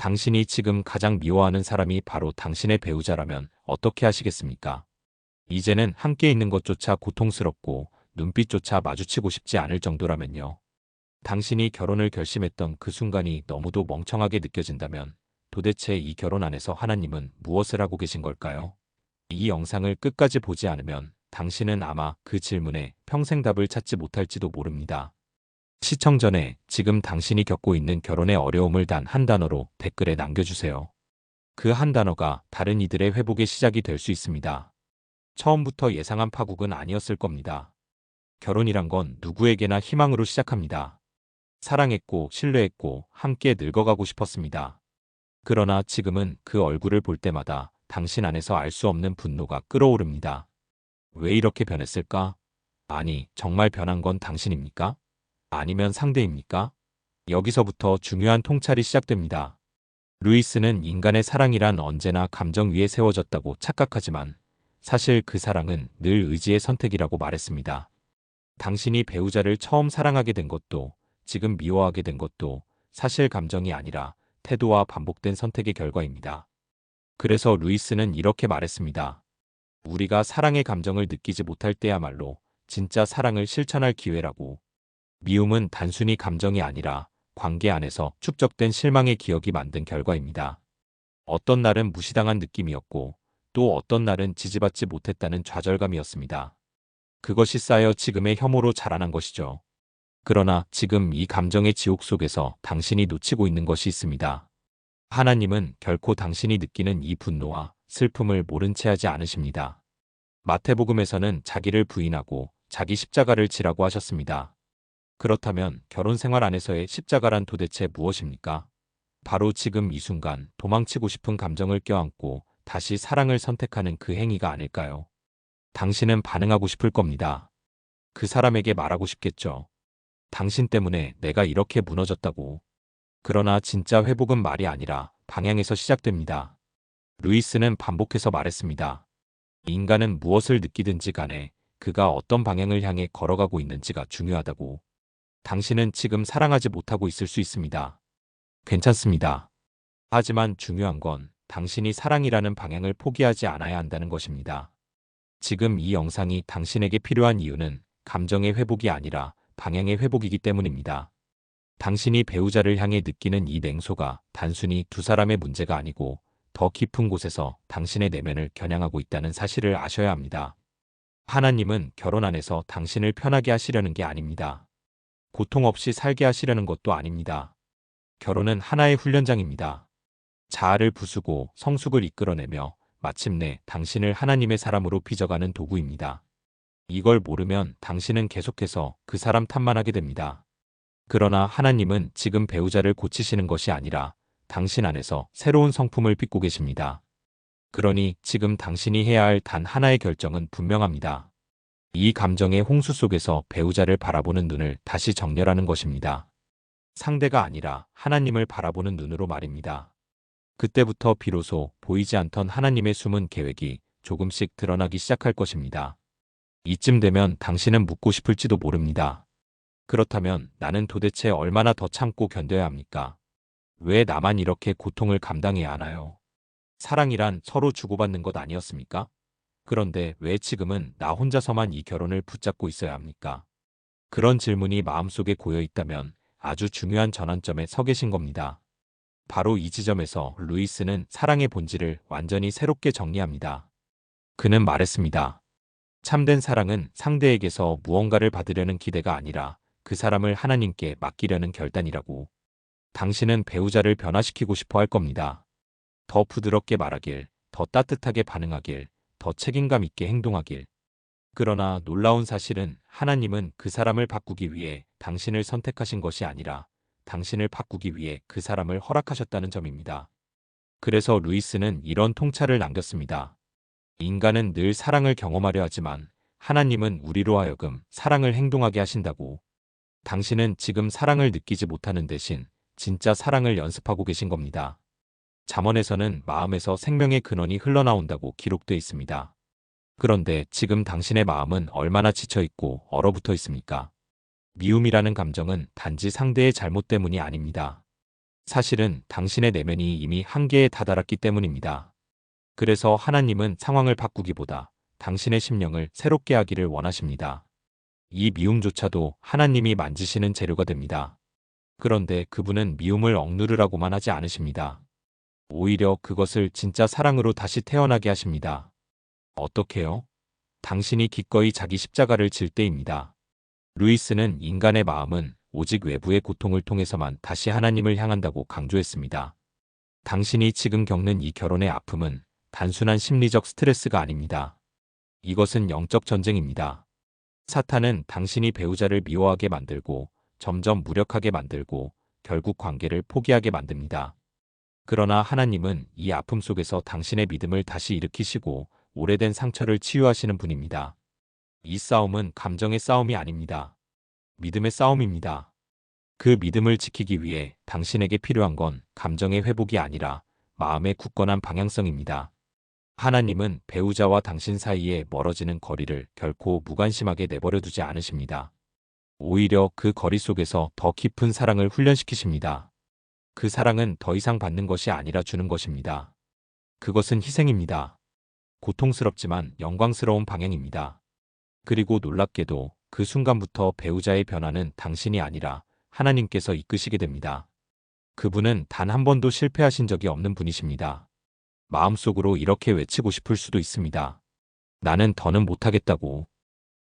당신이 지금 가장 미워하는 사람이 바로 당신의 배우자라면 어떻게 하시겠습니까? 이제는 함께 있는 것조차 고통스럽고 눈빛조차 마주치고 싶지 않을 정도라면요. 당신이 결혼을 결심했던 그 순간이 너무도 멍청하게 느껴진다면 도대체 이 결혼 안에서 하나님은 무엇을 하고 계신 걸까요? 이 영상을 끝까지 보지 않으면 당신은 아마 그 질문에 평생 답을 찾지 못할지도 모릅니다. 시청 전에 지금 당신이 겪고 있는 결혼의 어려움을 단 한 단어로 댓글에 남겨주세요. 그 한 단어가 다른 이들의 회복의 시작이 될 수 있습니다. 처음부터 예상한 파국은 아니었을 겁니다. 결혼이란 건 누구에게나 희망으로 시작합니다. 사랑했고 신뢰했고 함께 늙어가고 싶었습니다. 그러나 지금은 그 얼굴을 볼 때마다 당신 안에서 알 수 없는 분노가 끓어오릅니다. 왜 이렇게 변했을까? 아니, 정말 변한 건 당신입니까? 아니면 상대입니까? 여기서부터 중요한 통찰이 시작됩니다. 루이스는 인간의 사랑이란 언제나 감정 위에 세워졌다고 착각하지만 사실 그 사랑은 늘 의지의 선택이라고 말했습니다. 당신이 배우자를 처음 사랑하게 된 것도 지금 미워하게 된 것도 사실 감정이 아니라 태도와 반복된 선택의 결과입니다. 그래서 루이스는 이렇게 말했습니다. 우리가 사랑의 감정을 느끼지 못할 때야말로 진짜 사랑을 실천할 기회라고. 미움은 단순히 감정이 아니라 관계 안에서 축적된 실망의 기억이 만든 결과입니다. 어떤 날은 무시당한 느낌이었고 또 어떤 날은 지지받지 못했다는 좌절감이었습니다. 그것이 쌓여 지금의 혐오로 자라난 것이죠. 그러나 지금 이 감정의 지옥 속에서 당신이 놓치고 있는 것이 있습니다. 하나님은 결코 당신이 느끼는 이 분노와 슬픔을 모른 채 하지 않으십니다. 마태복음에서는 자기를 부인하고 자기 십자가를 지라고 하셨습니다. 그렇다면 결혼 생활 안에서의 십자가란 도대체 무엇입니까? 바로 지금 이 순간 도망치고 싶은 감정을 껴안고 다시 사랑을 선택하는 그 행위가 아닐까요? 당신은 반응하고 싶을 겁니다. 그 사람에게 말하고 싶겠죠. 당신 때문에 내가 이렇게 무너졌다고. 그러나 진짜 회복은 말이 아니라 방향에서 시작됩니다. 루이스는 반복해서 말했습니다. 인간은 무엇을 느끼든지 간에 그가 어떤 방향을 향해 걸어가고 있는지가 중요하다고. 당신은 지금 사랑하지 못하고 있을 수 있습니다. 괜찮습니다. 하지만 중요한 건 당신이 사랑이라는 방향을 포기하지 않아야 한다는 것입니다. 지금 이 영상이 당신에게 필요한 이유는 감정의 회복이 아니라 방향의 회복이기 때문입니다. 당신이 배우자를 향해 느끼는 이 냉소가 단순히 두 사람의 문제가 아니고 더 깊은 곳에서 당신의 내면을 겨냥하고 있다는 사실을 아셔야 합니다. 하나님은 결혼 안에서 당신을 편하게 하시려는 게 아닙니다. 고통 없이 살게 하시려는 것도 아닙니다. 결혼은 하나의 훈련장입니다. 자아를 부수고 성숙을 이끌어내며 마침내 당신을 하나님의 사람으로 빚어가는 도구입니다. 이걸 모르면 당신은 계속해서 그 사람 탓만 하게 됩니다. 그러나 하나님은 지금 배우자를 고치시는 것이 아니라 당신 안에서 새로운 성품을 빚고 계십니다. 그러니 지금 당신이 해야 할 단 하나의 결정은 분명합니다. 이 감정의 홍수 속에서 배우자를 바라보는 눈을 다시 정렬하는 것입니다. 상대가 아니라 하나님을 바라보는 눈으로 말입니다. 그때부터 비로소 보이지 않던 하나님의 숨은 계획이 조금씩 드러나기 시작할 것입니다. 이쯤 되면 당신은 묻고 싶을지도 모릅니다. 그렇다면 나는 도대체 얼마나 더 참고 견뎌야 합니까? 왜 나만 이렇게 고통을 감당해야 하나요? 사랑이란 서로 주고받는 것 아니었습니까? 그런데 왜 지금은 나 혼자서만 이 결혼을 붙잡고 있어야 합니까? 그런 질문이 마음속에 고여 있다면 아주 중요한 전환점에 서 계신 겁니다. 바로 이 지점에서 루이스는 사랑의 본질을 완전히 새롭게 정리합니다. 그는 말했습니다. 참된 사랑은 상대에게서 무언가를 받으려는 기대가 아니라 그 사람을 하나님께 맡기려는 결단이라고. 당신은 배우자를 변화시키고 싶어 할 겁니다. 더 부드럽게 말하길, 더 따뜻하게 반응하길, 더 책임감 있게 행동하길. 그러나 놀라운 사실은 하나님은 그 사람을 바꾸기 위해 당신을 선택하신 것이 아니라 당신을 바꾸기 위해 그 사람을 허락하셨다는 점입니다. 그래서 루이스는 이런 통찰을 남겼습니다. 인간은 늘 사랑을 경험하려 하지만 하나님은 우리로 하여금 사랑을 행동하게 하신다고. 당신은 지금 사랑을 느끼지 못하는 대신 진짜 사랑을 연습하고 계신 겁니다. 잠언에서는 마음에서 생명의 근원이 흘러나온다고 기록되어 있습니다. 그런데 지금 당신의 마음은 얼마나 지쳐있고 얼어붙어 있습니까? 미움이라는 감정은 단지 상대의 잘못 때문이 아닙니다. 사실은 당신의 내면이 이미 한계에 다다랐기 때문입니다. 그래서 하나님은 상황을 바꾸기보다 당신의 심령을 새롭게 하기를 원하십니다. 이 미움조차도 하나님이 만지시는 재료가 됩니다. 그런데 그분은 미움을 억누르라고만 하지 않으십니다. 오히려 그것을 진짜 사랑으로 다시 태어나게 하십니다. 어떻게요? 당신이 기꺼이 자기 십자가를 질 때입니다. 루이스는 인간의 마음은 오직 외부의 고통을 통해서만 다시 하나님을 향한다고 강조했습니다. 당신이 지금 겪는 이 결혼의 아픔은 단순한 심리적 스트레스가 아닙니다. 이것은 영적 전쟁입니다. 사탄은 당신이 배우자를 미워하게 만들고 점점 무력하게 만들고 결국 관계를 포기하게 만듭니다. 그러나 하나님은 이 아픔 속에서 당신의 믿음을 다시 일으키시고 오래된 상처를 치유하시는 분입니다. 이 싸움은 감정의 싸움이 아닙니다. 믿음의 싸움입니다. 그 믿음을 지키기 위해 당신에게 필요한 건 감정의 회복이 아니라 마음의 굳건한 방향성입니다. 하나님은 배우자와 당신 사이에 멀어지는 거리를 결코 무관심하게 내버려 두지 않으십니다. 오히려 그 거리 속에서 더 깊은 사랑을 훈련시키십니다. 그 사랑은 더 이상 받는 것이 아니라 주는 것입니다. 그것은 희생입니다. 고통스럽지만 영광스러운 방향입니다. 그리고 놀랍게도 그 순간부터 배우자의 변화는 당신이 아니라 하나님께서 이끄시게 됩니다. 그분은 단 한 번도 실패하신 적이 없는 분이십니다. 마음속으로 이렇게 외치고 싶을 수도 있습니다. 나는 더는 못하겠다고.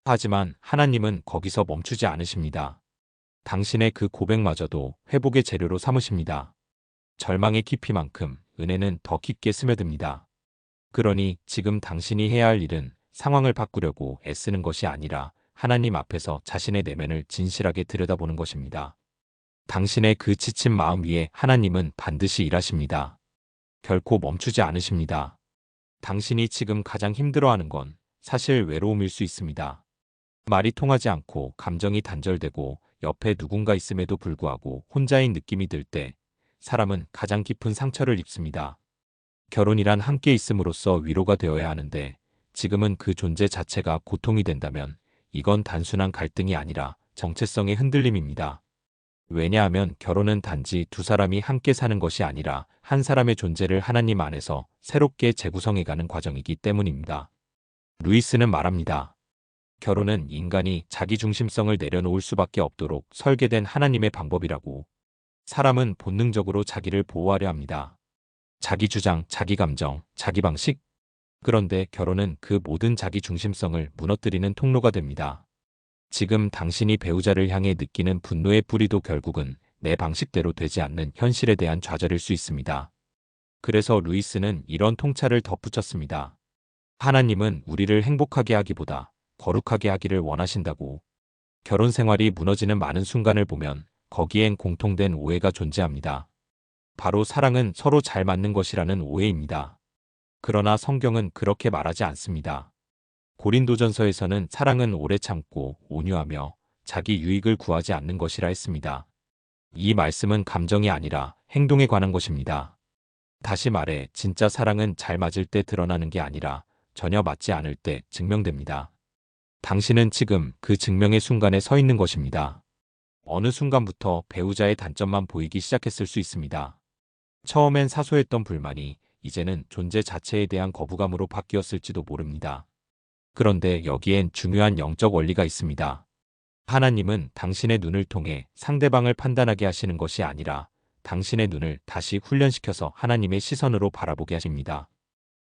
하지만 하나님은 거기서 멈추지 않으십니다. 당신의 그 고백마저도 회복의 재료로 삼으십니다. 절망의 깊이만큼 은혜는 더 깊게 스며듭니다. 그러니 지금 당신이 해야 할 일은 상황을 바꾸려고 애쓰는 것이 아니라 하나님 앞에서 자신의 내면을 진실하게 들여다보는 것입니다. 당신의 그 지친 마음 위에 하나님은 반드시 일하십니다. 결코 멈추지 않으십니다. 당신이 지금 가장 힘들어하는 건 사실 외로움일 수 있습니다. 말이 통하지 않고 감정이 단절되고 옆에 누군가 있음에도 불구하고 혼자인 느낌이 들 때 사람은 가장 깊은 상처를 입습니다. 결혼이란 함께 있음으로써 위로가 되어야 하는데 지금은 그 존재 자체가 고통이 된다면 이건 단순한 갈등이 아니라 정체성의 흔들림입니다. 왜냐하면 결혼은 단지 두 사람이 함께 사는 것이 아니라 한 사람의 존재를 하나님 안에서 새롭게 재구성해가는 과정이기 때문입니다. 루이스는 말합니다. 결혼은 인간이 자기 중심성을 내려놓을 수밖에 없도록 설계된 하나님의 방법이라고. 사람은 본능적으로 자기를 보호하려 합니다. 자기 주장, 자기 감정, 자기 방식. 그런데 결혼은 그 모든 자기 중심성을 무너뜨리는 통로가 됩니다. 지금 당신이 배우자를 향해 느끼는 분노의 뿌리도 결국은 내 방식대로 되지 않는 현실에 대한 좌절일 수 있습니다. 그래서 루이스는 이런 통찰을 덧붙였습니다. 하나님은 우리를 행복하게 하기보다 거룩하게 하기를 원하신다고. 결혼 생활이 무너지는 많은 순간을 보면 거기엔 공통된 오해가 존재합니다. 바로 사랑은 서로 잘 맞는 것이라는 오해입니다. 그러나 성경은 그렇게 말하지 않습니다. 고린도전서에서는 사랑은 오래 참고 온유하며 자기 유익을 구하지 않는 것이라 했습니다. 이 말씀은 감정이 아니라 행동에 관한 것입니다. 다시 말해 진짜 사랑은 잘 맞을 때 드러나는 게 아니라 전혀 맞지 않을 때 증명됩니다. 당신은 지금 그 증명의 순간에 서 있는 것입니다. 어느 순간부터 배우자의 단점만 보이기 시작했을 수 있습니다. 처음엔 사소했던 불만이 이제는 존재 자체에 대한 거부감으로 바뀌었을지도 모릅니다. 그런데 여기엔 중요한 영적 원리가 있습니다. 하나님은 당신의 눈을 통해 상대방을 판단하게 하시는 것이 아니라 당신의 눈을 다시 훈련시켜서 하나님의 시선으로 바라보게 하십니다.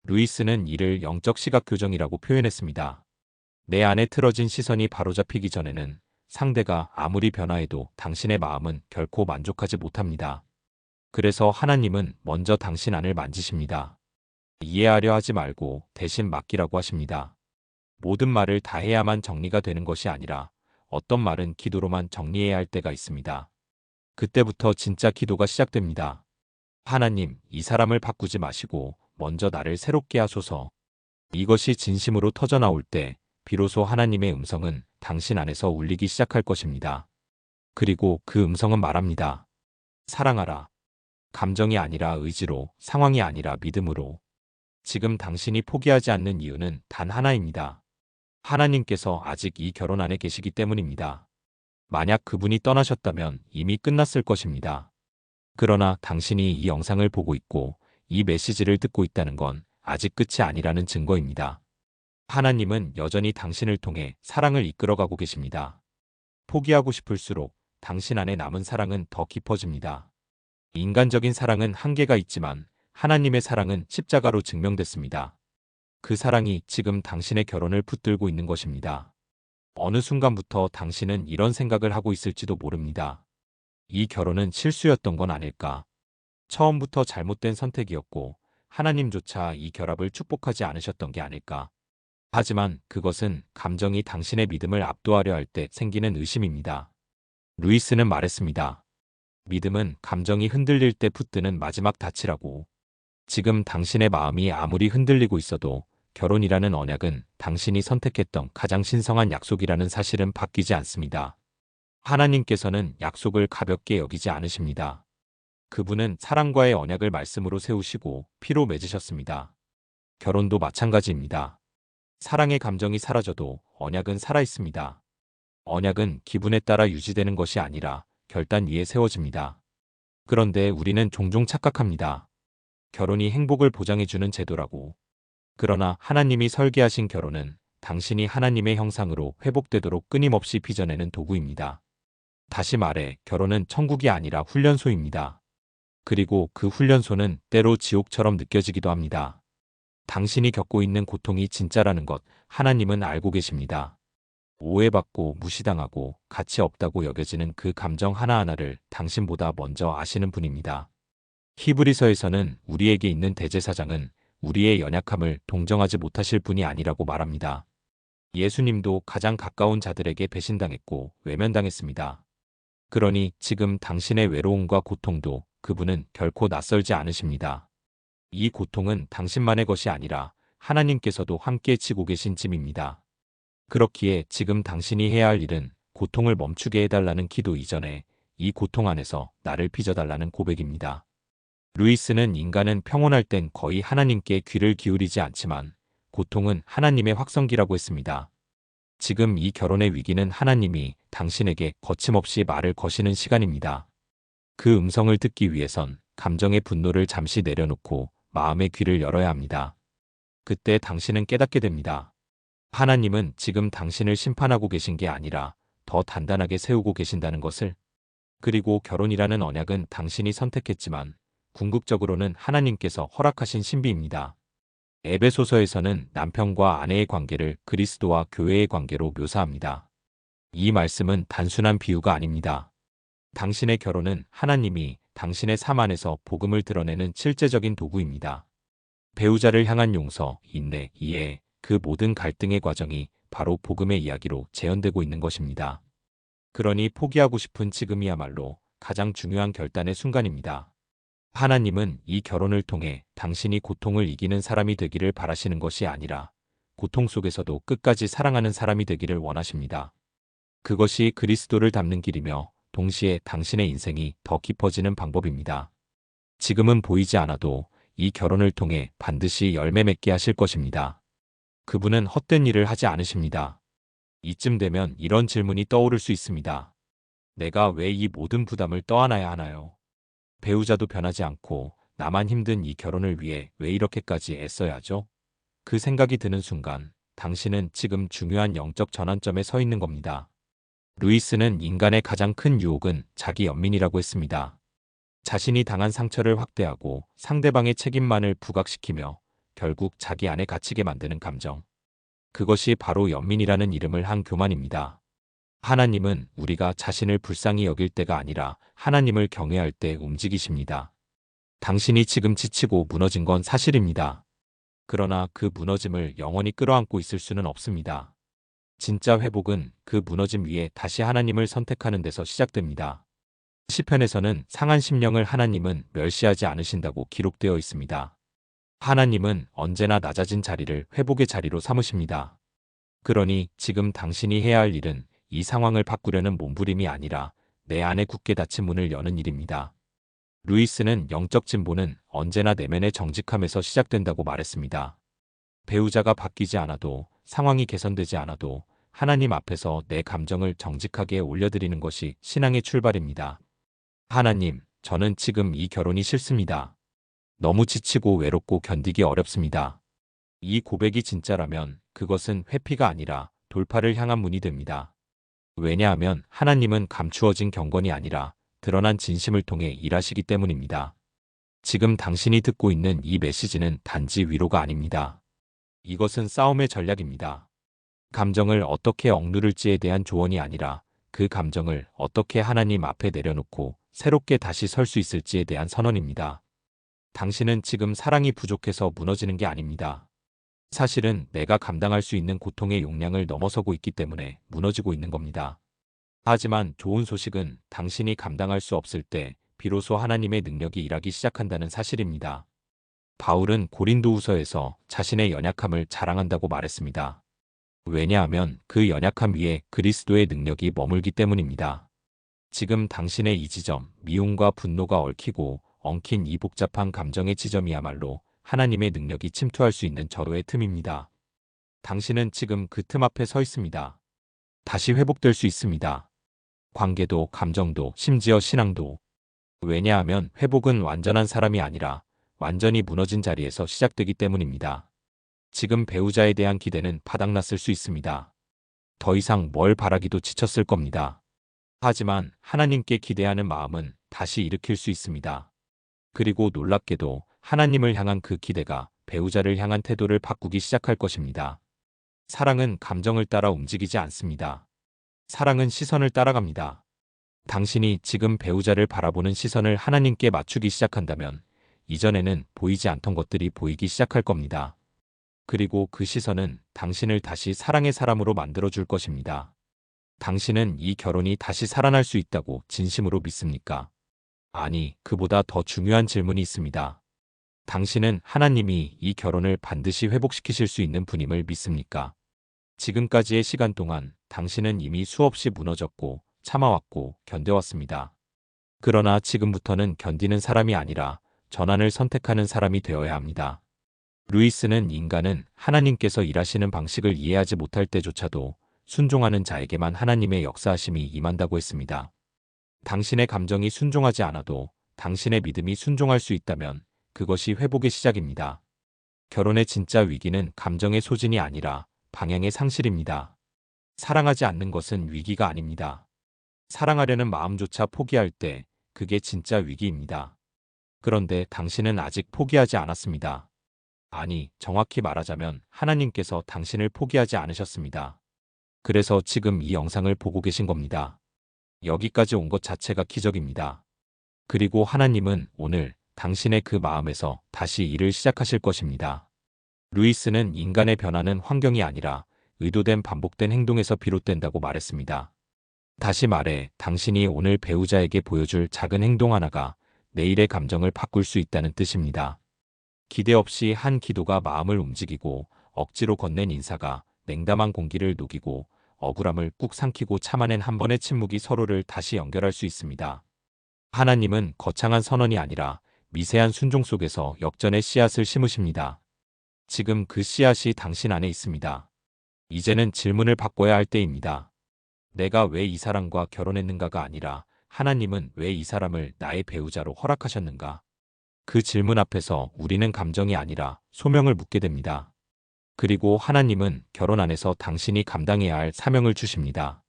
루이스는 이를 영적 시각 교정이라고 표현했습니다. 내 안에 틀어진 시선이 바로잡히기 전에는 상대가 아무리 변화해도 당신의 마음은 결코 만족하지 못합니다. 그래서 하나님은 먼저 당신 안을 만지십니다. 이해하려 하지 말고 대신 맡기라고 하십니다. 모든 말을 다 해야만 정리가 되는 것이 아니라 어떤 말은 기도로만 정리해야 할 때가 있습니다. 그때부터 진짜 기도가 시작됩니다. 하나님, 이 사람을 바꾸지 마시고 먼저 나를 새롭게 하소서. 이것이 진심으로 터져나올 때 비로소 하나님의 음성은 당신 안에서 울리기 시작할 것입니다. 그리고 그 음성은 말합니다. 사랑하라. 감정이 아니라 의지로, 상황이 아니라 믿음으로. 지금 당신이 포기하지 않는 이유는 단 하나입니다. 하나님께서 아직 이 결혼 안에 계시기 때문입니다. 만약 그분이 떠나셨다면 이미 끝났을 것입니다. 그러나 당신이 이 영상을 보고 있고 이 메시지를 듣고 있다는 건 아직 끝이 아니라는 증거입니다. 하나님은 여전히 당신을 통해 사랑을 이끌어가고 계십니다. 포기하고 싶을수록 당신 안에 남은 사랑은 더 깊어집니다. 인간적인 사랑은 한계가 있지만 하나님의 사랑은 십자가로 증명됐습니다. 그 사랑이 지금 당신의 결혼을 붙들고 있는 것입니다. 어느 순간부터 당신은 이런 생각을 하고 있을지도 모릅니다. 이 결혼은 실수였던 건 아닐까. 처음부터 잘못된 선택이었고 하나님조차 이 결합을 축복하지 않으셨던 게 아닐까. 하지만 그것은 감정이 당신의 믿음을 압도하려 할 때 생기는 의심입니다. 루이스는 말했습니다. 믿음은 감정이 흔들릴 때 붙드는 마지막 닻이라고. 지금 당신의 마음이 아무리 흔들리고 있어도 결혼이라는 언약은 당신이 선택했던 가장 신성한 약속이라는 사실은 바뀌지 않습니다. 하나님께서는 약속을 가볍게 여기지 않으십니다. 그분은 사랑과의 언약을 말씀으로 세우시고 피로 맺으셨습니다. 결혼도 마찬가지입니다. 사랑의 감정이 사라져도 언약은 살아있습니다. 언약은 기분에 따라 유지되는 것이 아니라 결단 위에 세워집니다. 그런데 우리는 종종 착각합니다. 결혼이 행복을 보장해주는 제도라고. 그러나 하나님이 설계하신 결혼은 당신이 하나님의 형상으로 회복되도록 끊임없이 빚어내는 도구입니다. 다시 말해 결혼은 천국이 아니라 훈련소입니다. 그리고 그 훈련소는 때로 지옥처럼 느껴지기도 합니다. 당신이 겪고 있는 고통이 진짜라는 것 하나님은 알고 계십니다. 오해받고 무시당하고 가치 없다고 여겨지는 그 감정 하나하나를 당신보다 먼저 아시는 분입니다. 히브리서에서는 우리에게 있는 대제사장은 우리의 연약함을 동정하지 못하실 분이 아니라고 말합니다. 예수님도 가장 가까운 자들에게 배신당했고 외면당했습니다. 그러니 지금 당신의 외로움과 고통도 그분은 결코 낯설지 않으십니다. 이 고통은 당신만의 것이 아니라 하나님께서도 함께 치고 계신 짐입니다. 그렇기에 지금 당신이 해야 할 일은 고통을 멈추게 해달라는 기도 이전에 이 고통 안에서 나를 빚어달라는 고백입니다. 루이스는 인간은 평온할 땐 거의 하나님께 귀를 기울이지 않지만 고통은 하나님의 확성기라고 했습니다. 지금 이 결혼의 위기는 하나님이 당신에게 거침없이 말을 거시는 시간입니다. 그 음성을 듣기 위해선 감정의 분노를 잠시 내려놓고 마음의 귀를 열어야 합니다. 그때 당신은 깨닫게 됩니다. 하나님은 지금 당신을 심판하고 계신 게 아니라 더 단단하게 세우고 계신다는 것을 그리고 결혼이라는 언약은 당신이 선택했지만 궁극적으로는 하나님께서 허락하신 신비입니다. 에베소서에서는 남편과 아내의 관계를 그리스도와 교회의 관계로 묘사합니다. 이 말씀은 단순한 비유가 아닙니다. 당신의 결혼은 하나님이 당신의 삶 안에서 복음을 드러내는 실제적인 도구입니다. 배우자를 향한 용서, 인내, 이해, 그 모든 갈등의 과정이 바로 복음의 이야기로 재현되고 있는 것입니다. 그러니 포기하고 싶은 지금이야말로 가장 중요한 결단의 순간입니다. 하나님은 이 결혼을 통해 당신이 고통을 이기는 사람이 되기를 바라시는 것이 아니라 고통 속에서도 끝까지 사랑하는 사람이 되기를 원하십니다. 그것이 그리스도를 닮는 길이며 동시에 당신의 인생이 더 깊어지는 방법입니다. 지금은 보이지 않아도 이 결혼을 통해 반드시 열매 맺게 하실 것입니다. 그분은 헛된 일을 하지 않으십니다. 이쯤 되면 이런 질문이 떠오를 수 있습니다. 내가 왜 이 모든 부담을 떠안아야 하나요? 배우자도 변하지 않고 나만 힘든 이 결혼을 위해 왜 이렇게까지 애써야 하죠? 그 생각이 드는 순간 당신은 지금 중요한 영적 전환점에 서 있는 겁니다. 루이스는 인간의 가장 큰 유혹은 자기 연민이라고 했습니다. 자신이 당한 상처를 확대하고 상대방의 책임만을 부각시키며 결국 자기 안에 갇히게 만드는 감정. 그것이 바로 연민이라는 이름을 한 교만입니다. 하나님은 우리가 자신을 불쌍히 여길 때가 아니라 하나님을 경외할 때 움직이십니다. 당신이 지금 지치고 무너진 건 사실입니다. 그러나 그 무너짐을 영원히 끌어안고 있을 수는 없습니다. 진짜 회복은 그 무너짐 위에 다시 하나님을 선택하는 데서 시작됩니다. 시편에서는 상한 심령을 하나님은 멸시하지 않으신다고 기록되어 있습니다. 하나님은 언제나 낮아진 자리를 회복의 자리로 삼으십니다. 그러니 지금 당신이 해야 할 일은 이 상황을 바꾸려는 몸부림이 아니라 내 안에 굳게 닫힌 문을 여는 일입니다. 루이스는 영적 진보는 언제나 내면의 정직함에서 시작된다고 말했습니다. 배우자가 바뀌지 않아도 상황이 개선되지 않아도 하나님 앞에서 내 감정을 정직하게 올려드리는 것이 신앙의 출발입니다. 하나님, 저는 지금 이 결혼이 싫습니다. 너무 지치고 외롭고 견디기 어렵습니다. 이 고백이 진짜라면 그것은 회피가 아니라 돌파를 향한 문이 됩니다. 왜냐하면 하나님은 감추어진 경건이 아니라 드러난 진심을 통해 일하시기 때문입니다. 지금 당신이 듣고 있는 이 메시지는 단지 위로가 아닙니다. 이것은 싸움의 전략입니다. 감정을 어떻게 억누를지에 대한 조언이 아니라 그 감정을 어떻게 하나님 앞에 내려놓고 새롭게 다시 설 수 있을지에 대한 선언입니다. 당신은 지금 사랑이 부족해서 무너지는 게 아닙니다. 사실은 내가 감당할 수 있는 고통의 용량을 넘어서고 있기 때문에 무너지고 있는 겁니다. 하지만 좋은 소식은 당신이 감당할 수 없을 때 비로소 하나님의 능력이 일하기 시작한다는 사실입니다. 바울은 고린도후서에서 자신의 연약함을 자랑한다고 말했습니다. 왜냐하면 그 연약함 위에 그리스도의 능력이 머물기 때문입니다. 지금 당신의 이 지점, 미움과 분노가 얽히고 엉킨 이 복잡한 감정의 지점이야말로 하나님의 능력이 침투할 수 있는 절호의 틈입니다. 당신은 지금 그 틈 앞에 서 있습니다. 다시 회복될 수 있습니다. 관계도, 감정도, 심지어 신앙도. 왜냐하면 회복은 완전한 사람이 아니라 완전히 무너진 자리에서 시작되기 때문입니다. 지금 배우자에 대한 기대는 바닥났을 수 있습니다. 더 이상 뭘 바라기도 지쳤을 겁니다. 하지만 하나님께 기대하는 마음은 다시 일으킬 수 있습니다. 그리고 놀랍게도 하나님을 향한 그 기대가 배우자를 향한 태도를 바꾸기 시작할 것입니다. 사랑은 감정을 따라 움직이지 않습니다. 사랑은 시선을 따라갑니다. 당신이 지금 배우자를 바라보는 시선을 하나님께 맞추기 시작한다면 이전에는 보이지 않던 것들이 보이기 시작할 겁니다. 그리고 그 시선은 당신을 다시 사랑의 사람으로 만들어줄 것입니다. 당신은 이 결혼이 다시 살아날 수 있다고 진심으로 믿습니까? 아니, 그보다 더 중요한 질문이 있습니다. 당신은 하나님이 이 결혼을 반드시 회복시키실 수 있는 분임을 믿습니까? 지금까지의 시간 동안 당신은 이미 수없이 무너졌고 참아왔고 견뎌왔습니다. 그러나 지금부터는 견디는 사람이 아니라 전환을 선택하는 사람이 되어야 합니다. 루이스는 인간은 하나님께서 일하시는 방식을 이해하지 못할 때조차도 순종하는 자에게만 하나님의 역사하심이 임한다고 했습니다. 당신의 감정이 순종하지 않아도 당신의 믿음이 순종할 수 있다면 그것이 회복의 시작입니다. 결혼의 진짜 위기는 감정의 소진이 아니라 방향의 상실입니다. 사랑하지 않는 것은 위기가 아닙니다. 사랑하려는 마음조차 포기할 때 그게 진짜 위기입니다. 그런데 당신은 아직 포기하지 않았습니다. 아니, 정확히 말하자면 하나님께서 당신을 포기하지 않으셨습니다. 그래서 지금 이 영상을 보고 계신 겁니다. 여기까지 온 것 자체가 기적입니다. 그리고 하나님은 오늘 당신의 그 마음에서 다시 일을 시작하실 것입니다. 루이스는 인간의 변화는 환경이 아니라 의도된 반복된 행동에서 비롯된다고 말했습니다. 다시 말해 당신이 오늘 배우자에게 보여줄 작은 행동 하나가 내일의 감정을 바꿀 수 있다는 뜻입니다. 기대 없이 한 기도가 마음을 움직이고 억지로 건넨 인사가 냉담한 공기를 녹이고 억울함을 꾹 삼키고 참아낸 한 번의 침묵이 서로를 다시 연결할 수 있습니다. 하나님은 거창한 선언이 아니라 미세한 순종 속에서 역전의 씨앗을 심으십니다. 지금 그 씨앗이 당신 안에 있습니다. 이제는 질문을 바꿔야 할 때입니다. 내가 왜 이 사람과 결혼했는가가 아니라 하나님은 왜 이 사람을 나의 배우자로 허락하셨는가? 그 질문 앞에서 우리는 감정이 아니라 소명을 묻게 됩니다. 그리고 하나님은 결혼 안에서 당신이 감당해야 할 사명을 주십니다.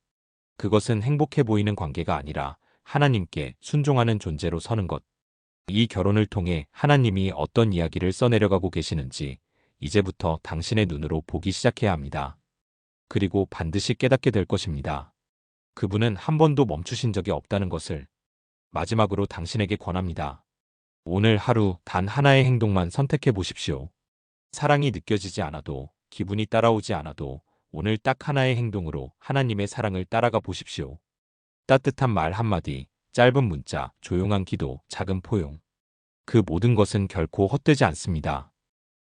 그것은 행복해 보이는 관계가 아니라 하나님께 순종하는 존재로 서는 것. 이 결혼을 통해 하나님이 어떤 이야기를 써내려가고 계시는지 이제부터 당신의 눈으로 보기 시작해야 합니다. 그리고 반드시 깨닫게 될 것입니다. 그분은 한 번도 멈추신 적이 없다는 것을 마지막으로 당신에게 권합니다. 오늘 하루 단 하나의 행동만 선택해 보십시오. 사랑이 느껴지지 않아도 기분이 따라오지 않아도 오늘 딱 하나의 행동으로 하나님의 사랑을 따라가 보십시오. 따뜻한 말 한마디, 짧은 문자, 조용한 기도, 작은 포용. 그 모든 것은 결코 헛되지 않습니다.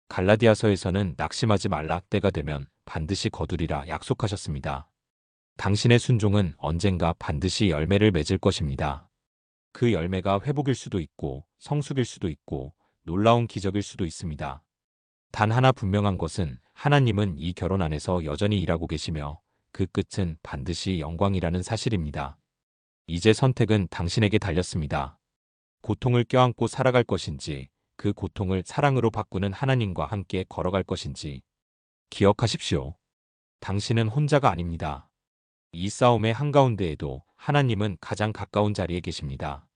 갈라디아서에서는 낙심하지 말라 때가 되면 반드시 거두리라 약속하셨습니다. 당신의 순종은 언젠가 반드시 열매를 맺을 것입니다. 그 열매가 회복일 수도 있고 성숙일 수도 있고 놀라운 기적일 수도 있습니다. 단 하나 분명한 것은 하나님은 이 결혼 안에서 여전히 일하고 계시며 그 끝은 반드시 영광이라는 사실입니다. 이제 선택은 당신에게 달렸습니다. 고통을 껴안고 살아갈 것인지 그 고통을 사랑으로 바꾸는 하나님과 함께 걸어갈 것인지 기억하십시오. 당신은 혼자가 아닙니다. 이 싸움의 한가운데에도 하나님은 가장 가까운 자리에 계십니다.